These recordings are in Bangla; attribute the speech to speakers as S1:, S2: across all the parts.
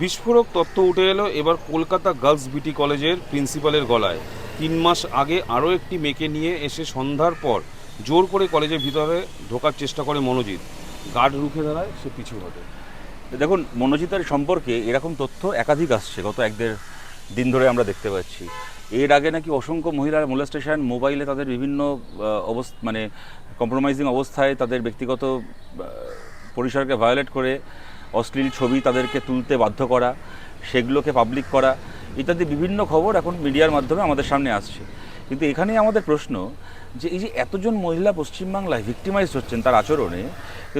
S1: বিস্ফোরক তত্ত্ব উঠে এলো এবার কলকাতা গার্লস বিটি কলেজের প্রিন্সিপালের গলায়। তিন মাস আগে আরও একটি মেয়েকে নিয়ে এসে সন্ধ্যার পর জোর করে কলেজের ভিতরে ঢোকার চেষ্টা করে মনোজিৎ। গার্ড রুখে দাঁড়ায়, সে পিছু হটে।
S2: দেখুন, মনোজিতের সম্পর্কে এরকম তথ্য একাধিক আসছে গত এক দেড় দিন ধরে আমরা দেখতে পাচ্ছি। এর আগে নাকি অসংখ্য মহিলার মোলেস্টেশন মোবাইলে তাদের বিভিন্ন অবস্থা মানে কম্প্রোমাইজিং অবস্থায় তাদের ব্যক্তিগত পরিসরকে ভায়োলেট করে অশ্লীল ছবি তাদেরকে তুলতে বাধ্য করা, সেগুলোকে পাবলিক করা ইত্যাদি বিভিন্ন খবর এখন মিডিয়ার মাধ্যমে আমাদের সামনে আসছে। কিন্তু এখানেই আমাদের প্রশ্ন যে এই যে এতজন মহিলা পশ্চিমবাংলায় ভিক্টিমাইজ হচ্ছেন তার আচরণে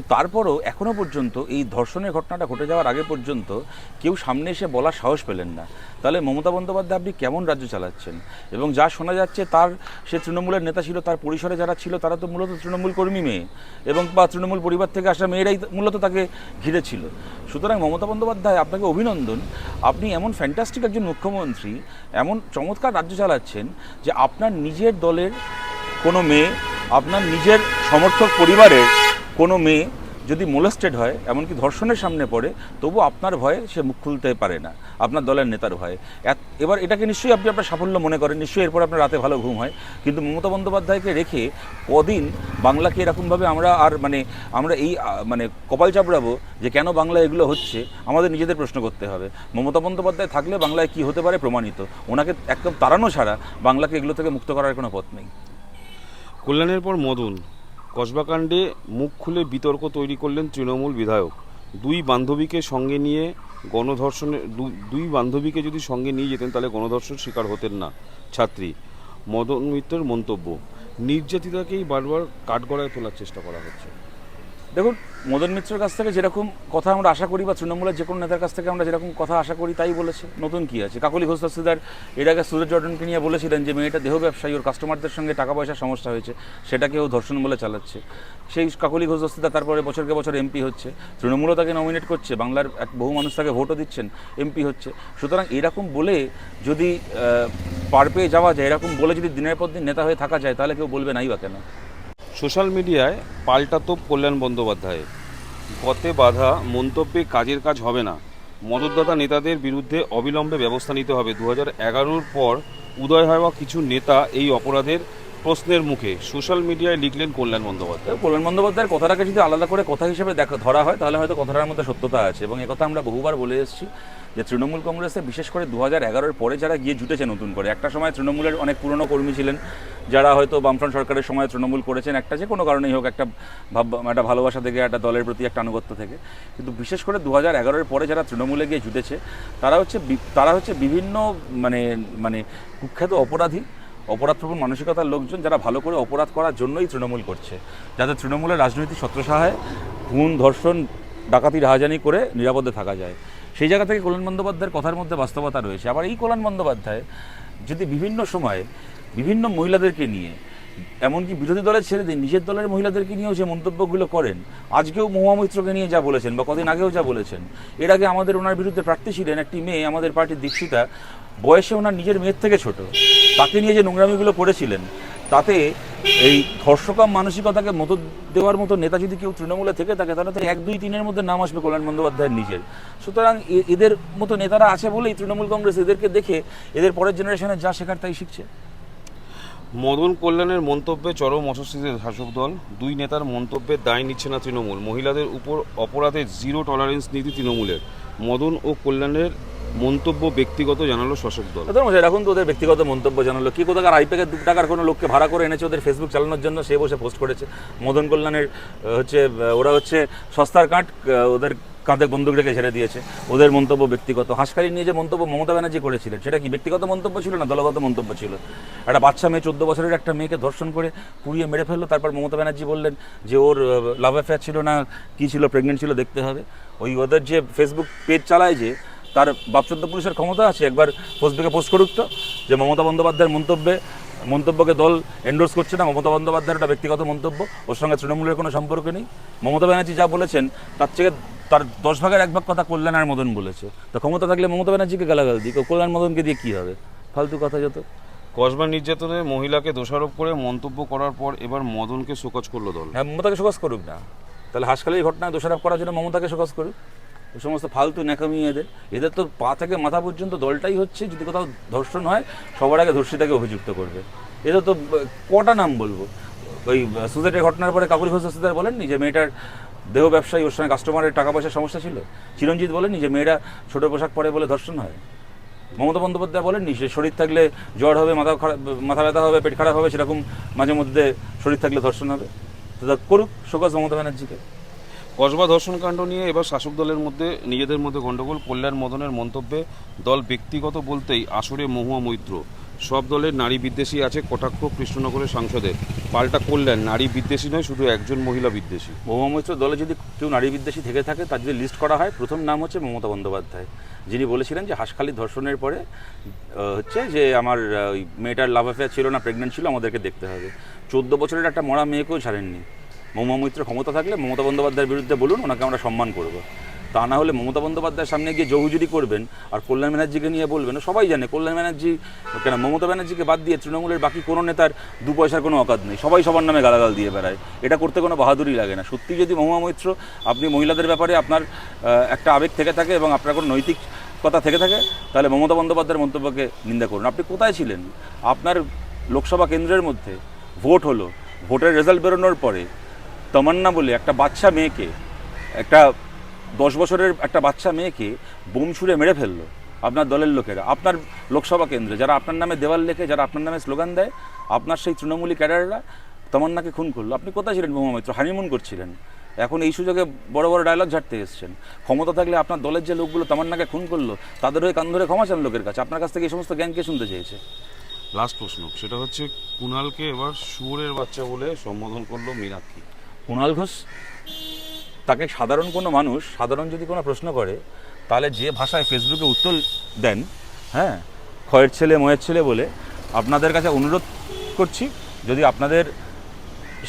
S2: তারপরও এখনও পর্যন্ত এই ধর্ষণের ঘটনাটা ঘটে যাওয়ার আগে পর্যন্ত কেউ সামনে এসে বলার সাহস পেলেন না। তাহলে মমতা বন্দ্যোপাধ্যায় আপনি কেমন রাজ্য চালাচ্ছেন? এবং যা শোনা যাচ্ছে তার, সে তৃণমূলের নেতা ছিল, তার পরিসরে যারা ছিল, তারা তো মূলত তৃণমূল কর্মী মেয়ে। এবং বা তৃণমূল পরিবার থেকে আসা মেয়েরাই মূলত তাকে ঘিরে ছিল সুতরাং মমতা বন্দ্যোপাধ্যায় আপনাকে অভিনন্দন। আপনি এমন ফ্যান্টাস্টিক একজন মুখ্যমন্ত্রী, এমন চমৎকার রাজ্য চালাচ্ছেন যে আপনার নিজের দলের কোনো মেয়ে, আপনার নিজের সমর্থক পরিবারের কোনো মেয়ে যদি মোলাস্টেড হয়, এমনকি ধর্ষণের সামনে পড়ে, তবু আপনার ভয়ে সে মুখ খুলতে পারে না। আপনার দলের নেতার ভয়ে। এবার এটাকে নিশ্চয়ই আপনি আপনার সাফল্য মনে করেন, নিশ্চয়ই এরপর আপনার রাতে ভালো ঘুম হয়। কিন্তু মমতা বন্দ্যোপাধ্যায়কে রেখে কদিন বাংলাকে এরকমভাবে আমরা আর মানে আমরা এই মানে কপাল চাপড়াবো যে কেন বাংলা এগুলো হচ্ছে, আমাদের নিজেদের প্রশ্ন করতে হবে। মমতা বন্দ্যোপাধ্যায় থাকলে বাংলায় কি হতে পারে প্রমাণিত। ওনাকে একদম তাড়ানো ছাড়া বাংলাকে এগুলো থেকে মুক্ত করার কোনো পথ নেই।
S1: কল্যাণের পর মদন। কসবাকাণ্ডে মুখ খুলে বিতর্ক তৈরি করলেন তৃণমূল বিধায়ক। দুই বান্ধবীকে সঙ্গে নিয়ে গণধর্ষণের দুই বান্ধবীকে যদি সঙ্গে নিয়ে যেতেন, তাহলে গণধর্ষণ শিকার হতেন না। ছাত্রী, মদন মিত্রের মন্তব্য। নির্যাতিতাকেই বারবার কাঠগড়ায় তোলার চেষ্টা করা হচ্ছে।
S2: দেখুন, মদন মিত্রের কাছ থেকে যেরকম কথা আমরা আশা করি বা তৃণমূলের যে কোনো নেতার কাছ থেকে আমরা যেরকম কথা আশা করি, তাই বলেছে। নতুন কি আছে? কাকলি ঘোষ দস্তিদার এর আগে সুরজ জর্ডনকে নিয়ে বলেছিলেন যে, মেয়েটা দেহ ব্যবসায়ী, ওর কাস্টমারদের সঙ্গে টাকা পয়সার সমস্যা হয়েছে, সেটাকে ও ধর্ষণ বলে চালাচ্ছে। সেই কাকলি ঘোষ দস্তিদার তারপরে বছরকে বছর এমপি হচ্ছে। তৃণমূলও তাকে নমিনেট করছে, বাংলার এক বহু মানুষ তাকে ভোটও দিচ্ছেন, এমপি হচ্ছে। সুতরাং এরকম বলে যদি পার পেয়ে যাওয়া যায়, এরকম বলে যদি দিনের পর দিন নেতা হয়ে থাকা যায়, তাহলে কেউ বলবে নাই বা কেন?
S1: সোশ্যাল মিডিয়ায় পাল্টা তোপ কল্যাণ বন্দ্যোপাধ্যায়। গতে বাধা, মন্তব্যে কাজের কাজ হবে না। মদতদাতা নেতাদের বিরুদ্ধে অবিলম্বে ব্যবস্থা নিতে হবে। দু হাজার পর উদয় হওয়া কিছু নেতা এই অপরাধের প্রশ্নের মুখে। সোশ্যাল মিডিয়ায় লিখলেন কল্যাণ বন্দ্যোপাধ্যায়।
S2: কল্যাণ বন্দ্যোপাধ্যায়ের কথাটাকে যদি আলাদা করে কথা হিসেবে দেখা, ধরা হয়, তাহলে হয়তো কথাটার মধ্যে সত্যতা আছে। এবং একথা আমরা বহুবার বলে এসেছি যে তৃণমূল কংগ্রেসে বিশেষ করে দু হাজার পরে যারা গিয়ে জুটেছে নতুন করে, একটা সময় তৃণমূলের অনেক পুরনো কর্মী ছিলেন যারা হয়তো বামফ্রন্ট সরকারের সময় তৃণমূল করেছেন, একটা যে কোনো কারণেই হোক, একটা ভাব, একটা ভালোবাসা থেকে, একটা দলের প্রতি একটা আনুগত্য থেকে। কিন্তু বিশেষ করে দু হাজার এগারোর পরে যারা তৃণমূলে গিয়ে জুটেছে, তারা হচ্ছে তারা হচ্ছে বিভিন্ন মানে মানে কুখ্যাত অপরাধী, অপরাধপ্রবণ মানসিকতার লোকজন যারা ভালো করে অপরাধ করার জন্যই তৃণমূল করছে। যাদের তৃণমূলের রাজনৈতিক ছত্রসহায় খুন, ধর্ষণ ডাকাতি রাহাজানি করে নিরাপদে থাকা যায়। সেই জায়গা থেকে কল্যাণ বন্দ্যোপাধ্যায়ের কথার মধ্যে বাস্তবতা রয়েছে। আবার এই কল্যাণ বন্দ্যোপাধ্যায় যদি বিভিন্ন সময়ে বিভিন্ন মহিলাদেরকে নিয়ে, এমনকি বিরোধী দলের ছেড়ে দিন নিজের দলের মহিলাদেরকে নিয়েও যে মন্তব্যগুলো করেন, আজকেও মহুয়া মৈত্রকে নিয়ে যা বলেছেন বা কদিন আগেও যা বলেছেন, এর আগে আমাদের ওনার বিরুদ্ধে প্রার্থী ছিলেন একটি মেয়ে, আমাদের পার্টির দীক্ষিতা, বয়সে ওনার নিজের মেয়ের থেকে ছোট, তাকে নিয়ে যে নোংরামিগুলো করেছিলেন, তাতে এই ধর্ষকাম মানসিকতাকে মতো দেওয়ার মতো নেতা যদি কেউ তৃণমূলে থেকে থাকে, তাহলে তো এক, দুই, তিনের মধ্যে নাম আসবে কল্যাণ বন্দ্যোপাধ্যায়ের নিজের। সুতরাং এদের মতো নেতারা আছে বলেই তৃণমূল কংগ্রেস এদেরকে দেখে, এদের পরের জেনারেশনে যা শেখার তাই শিখছে।
S1: মদন কল্যাণের মন্তব্যে চরম অস্বস্তিতে শাসক দল। দুই নেতার মন্তব্যের দায় নিচ্ছে না তৃণমূল। মহিলাদের উপর অপরাধের জিরো টলারেন্স নীতি তৃণমূলের। মদন ও কল্যাণের মন্তব্য ব্যক্তিগত জানালো শাসক দল।
S2: এখন তো, ওদের ব্যক্তিগত মন্তব্য জানালো। কি কোথাকার আইপ্যাকের দু টাকার কোনো লোককে ভাড়া করে এনেছে ওদের ফেসবুক চালানোর জন্য? সে বসে পোস্ট করেছে। মদন কল্যাণের হচ্ছে ওরা হচ্ছে সস্তার কাঠ ওদের কাঁধে বন্দুক রেখে ছেড়ে দিয়েছে। ওদের মন্তব্য ব্যক্তিগত। হাসকারি নিয়ে যে মন্তব্য মমতা ব্যানার্জি করেছিলেন, সেটা কি ব্যক্তিগত মন্তব্য ছিল না দলগত মন্তব্য ছিল? একটা বাচ্চা মেয়ে চোদ্দ বছরের একটা মেয়েকে ধর্ষণ করে পুড়িয়ে মেরে ফেলল, তারপর মমতা ব্যানার্জি বললেন যে ওর লাভ অ্যাফেয়ার ছিল না, কি ছিল প্রেগনেন্ট ছিল, দেখতে হবে। ওই ওদের যে ফেসবুক পেজ চালায় যে, তার বাপচোদ্দ পুলিশের ক্ষমতা আছে, একবার ফেসবুকে পোস্ট করুক তো, যে মমতা বন্দ্যোপাধ্যায়ের মন্তব্যে মন্তব্যকে দল এন্ডোর্স করছে না মমতা বন্দ্যোপাধ্যায়ের একটা ব্যক্তিগত মন্তব্য ওর সঙ্গে তৃণমূলের কোনো সম্পর্ক নেই। মমতা ব্যানার্জি যা বলেছেন তার থেকে তার দশ ভাগের এক ভাগ কথা কল্যাণ আর মদন বলেছে। তো ক্ষমতা থাকলে মমতা ব্যানার্জিকে গালাগাল দিক কল্যাণ মদনকে দিয়ে কী হবে? ফালতু কথা যত।
S1: কসবা নির্যাতনে মহিলাকে দোষারোপ করে মন্তব্য করার পর এবার মদনকে শোকজ করল দল।
S2: হ্যাঁ মমতাকে শোকজ করুক না। তাহলে হাসখালির ঘটনায় দোষারোপ করার জন্য মমতাকে শোকজ করুক। ওই সমস্ত ফালতু ন্যাকামি এদের। এদের তো পা থেকে মাথা পর্যন্ত দলটাই হচ্ছে, যদি কোথাও ধর্ষণ হয়, সবার আগে ধর্ষিতাকে অভিযুক্ত করবে। এদের তো, কটা নাম বলব? ওই সুজেটের ঘটনার পরে কাকুলি ঘোষ বলেননি যে মেয়েটার দেহ ব্যবসায়ী, ওর সঙ্গে কাস্টমারের টাকা পয়সার সমস্যা ছিল? চিরঞ্জিত বলেননি যে মেয়েরা ছোটো পোশাক পরে বলে ধর্ষণ হয়? মমতা বন্দ্যোপাধ্যায় বলেননি সে শরীর থাকলে জ্বর হবে, মাথা খারাপ, মাথা ব্যথা হবে, পেট খারাপ হবে, সেরকম মাঝে মধ্যে শরীর থাকলে ধর্ষণ হবে? তো করুক, শোকজ মমতা ব্যানার্জিকে।
S1: কসবা ধর্ষণকাণ্ড নিয়ে এবার শাসক দলের মধ্যে, নিজেদের মধ্যে গণ্ডগোল কল্যাণ মদনের মন্তব্যে দল ব্যক্তিগত বলতেই আসরে মহুয়া মৈত্র। সব দলের নারী বিদ্বেষী আছে কটাক্ষ কৃষ্ণনগরের সাংসদের। পাল্টা কল্যাণ, নারী বিদ্বেষী নয়, শুধু একজন মহিলা বিদ্বেষী।
S2: মহুয়া মৈত্র দলে যদি কেউ নারী বিদ্বেষী থেকে থাকে, তার যদি লিস্ট করা হয়, প্রথম নাম হচ্ছে মমতা বন্দ্যোপাধ্যায়। যিনি বলেছিলেন যে হাসখালি ধর্ষণের পরে হচ্ছে যে আমার ওই মেয়েটার লাভ অ্যাফেয়ার ছিল না প্রেগনেন্ট ছিল, আমাদেরকে দেখতে হবে। চোদ্দ বছরের একটা মরা মেয়েকেও ছাড়েননি। মহুয়া মৈত্র ক্ষমতা থাকলে মমতা বন্দ্যোপাধ্যায়ের বিরুদ্ধে বলুন, ওনাকে আমরা সম্মান করব। তা না হলে মমতা বন্দ্যোপাধ্যায়ের সামনে গিয়ে জহুজুরি করবেন আর কল্যাণ ব্যানার্জিকে নিয়ে বলবেন সবাই জানে কল্যাণ ব্যানার্জি, কেন মমতা ব্যানার্জিকে বাদ দিয়ে তৃণমূলের বাকি কোনো নেতার দু পয়সার কোনো অকাত নেই, সবাই সবার নামে গালাগাল দিয়ে বেড়ায়। এটা করতে কোনো বাহাদুরি লাগে না। সত্যি যদি মহুয়া মৈত্র, আপনি মহিলাদের ব্যাপারে আপনার একটা আবেগ থেকে থাকে এবং আপনার কোনো নৈতিক কথা থেকে থাকে, তাহলে মমতা বন্দ্যোপাধ্যায়ের মন্তব্যকে নিন্দা করুন। আপনি কোথায় ছিলেন? আপনার লোকসভা কেন্দ্রের মধ্যে ভোট হলো, ভোটের রেজাল্ট বেরোনোর পরে তমান্না বলে একটা বাচ্চা মেয়েকে, একটা দশ বছরের একটা বাচ্চা মেয়েকে বোম ছুঁড়ে মেরে ফেলল আপনার দলের লোকেরা। আপনার লোকসভা কেন্দ্রে, যারা আপনার নামে দেওয়াল লেখে, যারা আপনার নামে স্লোগান দেয়, আপনার সেই তৃণমূলী ক্যাডাররা তমান্নাকে খুন করল। আপনি কোথায় ছিলেন মহুয়া মৈত্র? হানিমুন করছিলেন। এখন এই সুযোগে বড় বড় ডায়লগ ঝাড়তে এসছেন। ক্ষমতা থাকলে আপনার দলের যে লোকগুলো তামান্নাকে খুন করল, তাদের হয়ে কান ধরে ক্ষমা চান লোকের কাছে। আপনার কাছ থেকে এই সমস্ত জ্ঞানকে শুনতে চেয়েছে?
S1: লাস্ট প্রশ্ন, সেটা হচ্ছে কুণালকে এবার শুয়োরের বাচ্চা বলে সম্বোধন করল মীনাক্ষী।
S2: কুণাল ঘোষ, তাকে সাধারণ কোনো মানুষ, সাধারণ যদি কোনো প্রশ্ন করে, তাহলে যে ভাষায় ফেসবুকে উত্তর দেন হ্যাঁ ক্ষয়ের ছেলে, ময়ের ছেলে বলে, আপনাদের কাছে অনুরোধ করছি, যদি আপনাদের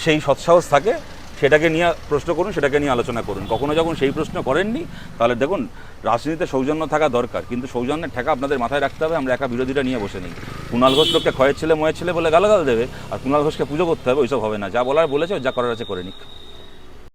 S2: সেই সৎসাহস থাকে সেটাকে নিয়ে প্রশ্ন করুন, সেটাকে নিয়ে আলোচনা করুন। কখনো যখন সেই প্রশ্ন করেননি, তাহলে দেখুন, রাজনীতিতে সৌজন্য থাকা দরকার, কিন্তু সৌজন্যের ঠেকা আপনাদের মাথায় রাখতে হবে, আমরা একা বিরোধীরা নিয়ে বসে নিই। কুণাল ঘোষ লোককে ক্ষয়ের ছেলে, ময়ের ছেলে বলে গালাগাল দেবে, আর কুণাল ঘোষকে পুজো করতে হবে, ওইসব হবে না। যা বলার বলেছে, যা করার আছে করে নিক।